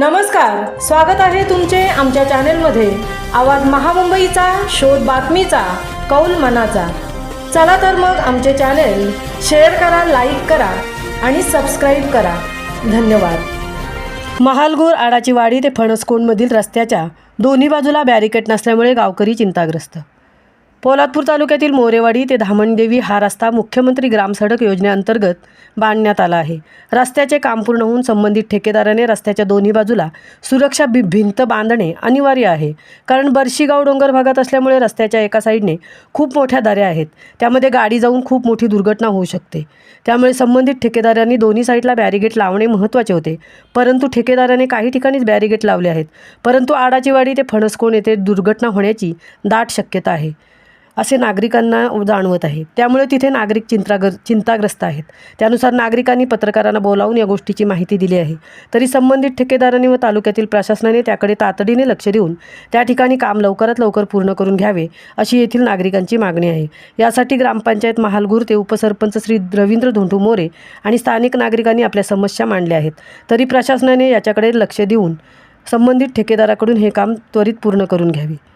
नमस्कार स्वागत आहे तुमचे आमच्या चॅनेलमध्ये. आवाज महामुंबईचा शोध बातमीचा कौल मनाचा. चला तर मग आमचे चॅनेल शेअर करा लाईक करा आणि सबस्क्राईब करा. धन्यवाद. महालगूर आडाची वाडी ते फणसकोंडमधील रस्त्याच्या दोन्ही बाजूला बॅरिकेड नसल्यामुळे गावकरी चिंताग्रस्त. पोलादपूर तालुक्यातील मोरेवाडी ते धामणदेवी हा रस्ता मुख्यमंत्री ग्रामसडक योजनेअंतर्गत बांधण्यात आला आहे. रस्त्याचे काम पूर्ण होऊन संबंधित ठेकेदाराने रस्त्याच्या दोन्ही बाजूला सुरक्षा बि भिंत बांधणे अनिवार्य आहे. कारण बर्शीगाव डोंगर भागात असल्यामुळे रस्त्याच्या एका साईडने खूप मोठ्या दऱ्या आहेत. त्यामध्ये गाडी जाऊन खूप मोठी दुर्घटना होऊ शकते. त्यामुळे संबंधित ठेकेदारांनी दोन्ही साईडला बॅरिगेट लावणे महत्त्वाचे होते. परंतु ठेकेदाराने काही ठिकाणीच बॅरिगेट लावले आहेत. परंतु आडाचीवाडी ते फणसकोण येथे दुर्घटना होण्याची दाट शक्यता आहे. असे नागरिकांना जाणवत आहे. त्यामुळे तिथे नागरिक चिंताग्र चिंताग्रस्त आहेत. त्यानुसार नागरिकांनी पत्रकारांना बोलावून या गोष्टीची माहिती दिली आहे. तरी संबंधित ठेकेदारांनी व तालुक्यातील प्रशासनाने त्याकडे तातडीने लक्ष देऊन त्या ठिकाणी काम लवकरात लवकर पूर्ण करून घ्यावे अशी येथील नागरिकांची मागणी आहे. यासाठी ग्रामपंचायत महालगूर ते उपसरपंच श्री रवींद्र धोंडू मोरे आणि स्थानिक नागरिकांनी आपल्या समस्या मांडल्या आहेत. तरी प्रशासनाने याच्याकडे लक्ष देऊन संबंधित ठेकेदाराकडून हे काम त्वरित पूर्ण करून घ्यावे.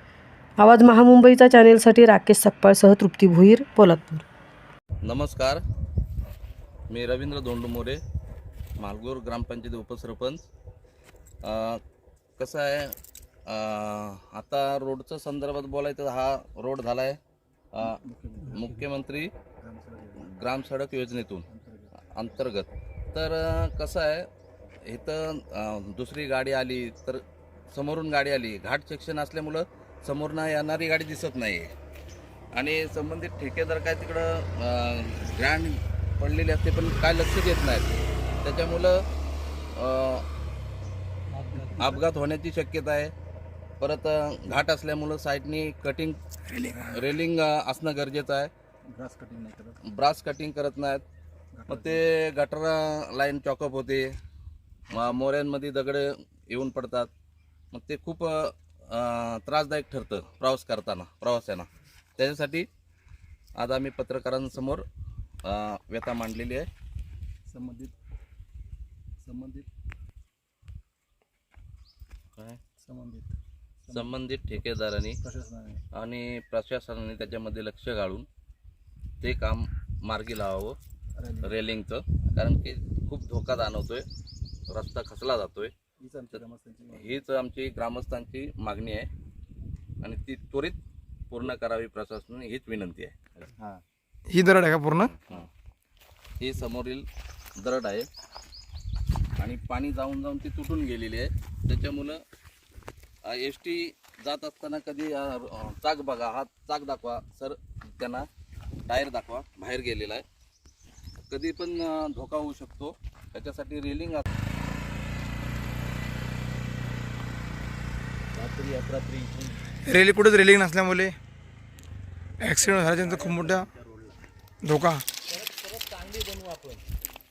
आवाज महामुंबईचा चॅनेलसाठी राकेश सकपाळसह तृप्ती भुईर पोलादपूर. नमस्कार. मी रवींद्र धोंडू मालगूर ग्रामपंचायत उपसरपंच. कसं आहे आता रोडचं संदर्भात बोलायचं हा रोड झाला आहे मुख्यमंत्री ग्राम सडक योजनेतून अंतर्गत. तर कसं आहे इथं दुसरी गाडी आली तर समोरून गाडी आली घाट सेक्शन असल्यामुळं समोरनं येणारी गाडी दिसत नाही आणि संबंधित ठेकेदार काय तिकडं ग्रँड पडलेले असते पण काय लक्ष देत नाहीत. त्याच्यामुळं अपघात होण्याची शक्यता आहे. परत घाट असल्यामुळं साईडनी कटिंग रेलिंग असणं गरजेचं आहे. ग्रास कटिंग नाही करत. ब्रास कटिंग करत नाहीत. मग ते गटर लाईन चॉकअप होते. मोऱ्यांमध्ये दगड येऊन पडतात. मग ते खूप त्रासदायक ठरतं प्रवास करताना प्रवाशांना. त्याच्यासाठी आज आम्ही पत्रकारांसमोर व्यथा मांडलेली आहे. संबंधित संबंधित. काय? संबंधित. संबंधित ठेकेदारांनी प्रशासनाने. आणि प्रशासनाने त्याच्यामध्ये लक्ष घालून ते काम मार्गी लावावं रॅली रेलिंगचं. कारण की खूप धोका जाणवतोय. रस्ता खचला जातोय. हीच आमच्या ग्रामस्थांची मागणी. हीच आमची ग्रामस्थांची मागणी आहे. आणि ती त्वरित पूर्ण करावी प्रशासनाने हीच विनंती आहे. हा. ही दरड आहे का पूर्ण? हं. ही समोरील दरड आहे. आणि पाणी जाऊन जाऊन ती तुटून गेलेली आहे. त्याच्यामुळं एस टी जात असताना कधी अ, अ, चाक बघा हा चाक दाखवा सर त्यांना टायर दाखवा बाहेर गेलेला आहे. कधी पण अ, धोका होऊ शकतो. त्याच्यासाठी रेलिंग रात्री अपरात्री इथून रेली कुठेच रेलिंग नसल्यामुळे ॲक्सिडेंट झाल्याच्यानंतर खूप मोठा धोका.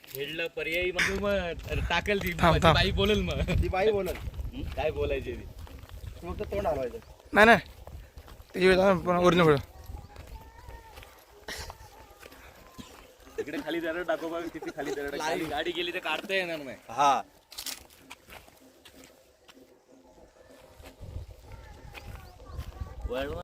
खेळलं पर्यायी मग मग टाकेल ती. थांब, ती थांब. बाई बोलेल मग. ती बाई बोलत काय बोलायचे ती? फक्त तोंड हलवायचं. नाही नाही. त्याची ओरिजिनल तिकडे खाली दरड टाको बघ किती खाली दरड गाडी गेली तर काढता येणार नाही. हा. Well,